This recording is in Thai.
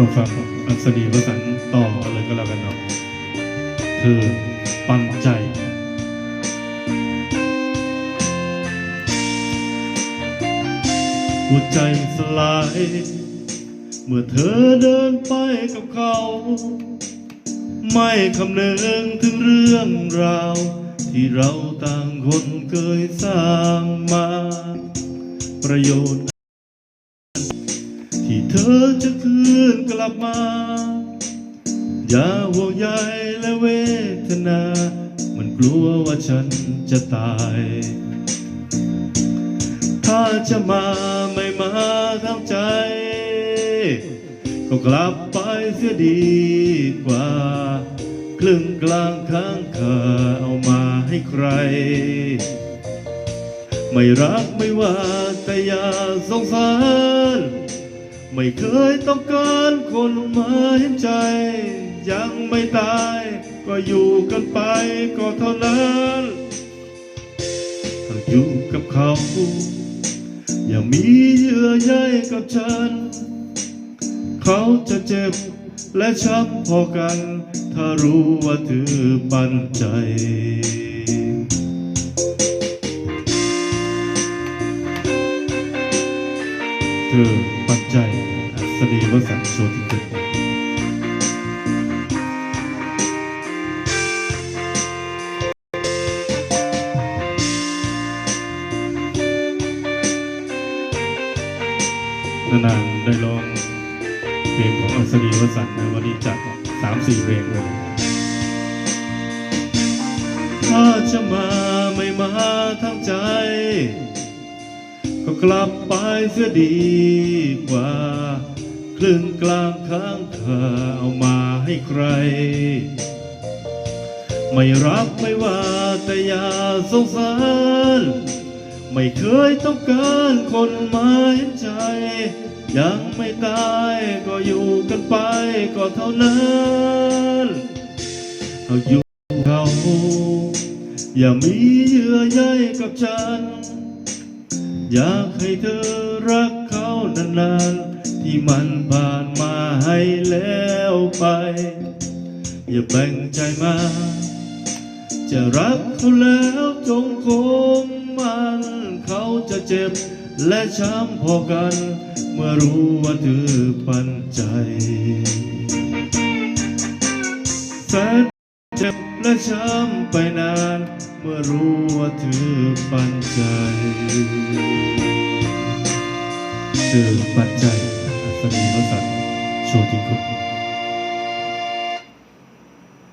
ก็ฟังอัศนีวสันต์ต่อเลยก็แล้วกันเนาะเธอปันใจหัวใจสลาย เมื่อเธอเดินไปกับเขา ไม่คำนึงถึงเรื่องราว ที่เราต่างคนเคยสร้างมา ประโยชน์ ธอจะคืนกลับมา อย่าห่วงใยและเวทนา มันกลัวว่าฉันจะตาย ถ้าจะมาไม่มาทั้งใจ ก็กลับไปเสียดีกว่า ครึ่งกลางข้างคาเอามาให้ใคร ไม่รักไม่ว่าแต่อย่าสงสาร ไม่เคยต้องการคนมาเห็นใจ ยังไม่ตาย ก็อยู่กันไปก็เท่านั้นถ้าอยู่กับเขา อย่ามีเยื่อใยกับฉัน เขาจะเจ็บและช้ำพอกัน ถ้ารู้ว่าเธอปันใจ เธอปันใจอัศนีวสันต์โชติเกิดนานๆได้ลองเพลงของอัศนีวสันต์นะวันนี้จัดสามสี่เพลงเลยถ้าจะมาไม่มาทั้งใจ ก็กลับไปเสียดีกว่า ครึ่งกลางข้างคาเอามาให้ใคร ไม่รักไม่ว่าแต่อย่าสงสาร ไม่เคยต้องการคนมาเห็นใจ ยังไม่ตายก็อยู่กันไปก็เท่านั้นเอาอยู่เขาอย่ามีเยื่อใยกับฉัน อยากให้เธอรักเขานานๆ ที่มันผ่านมาให้แล้วไป อย่าแบ่งใจมา จะรักเขาแล้วจงคงมัน เขาจะเจ็บและช้ำพอกัน เมื่อรู้ว่าเธอปันใจแสนเจ็บและช้ำไปนาน เมื่อรู้ว่าเธอปันใจเธอปันใจอัศนีวสันต์โชติคุณ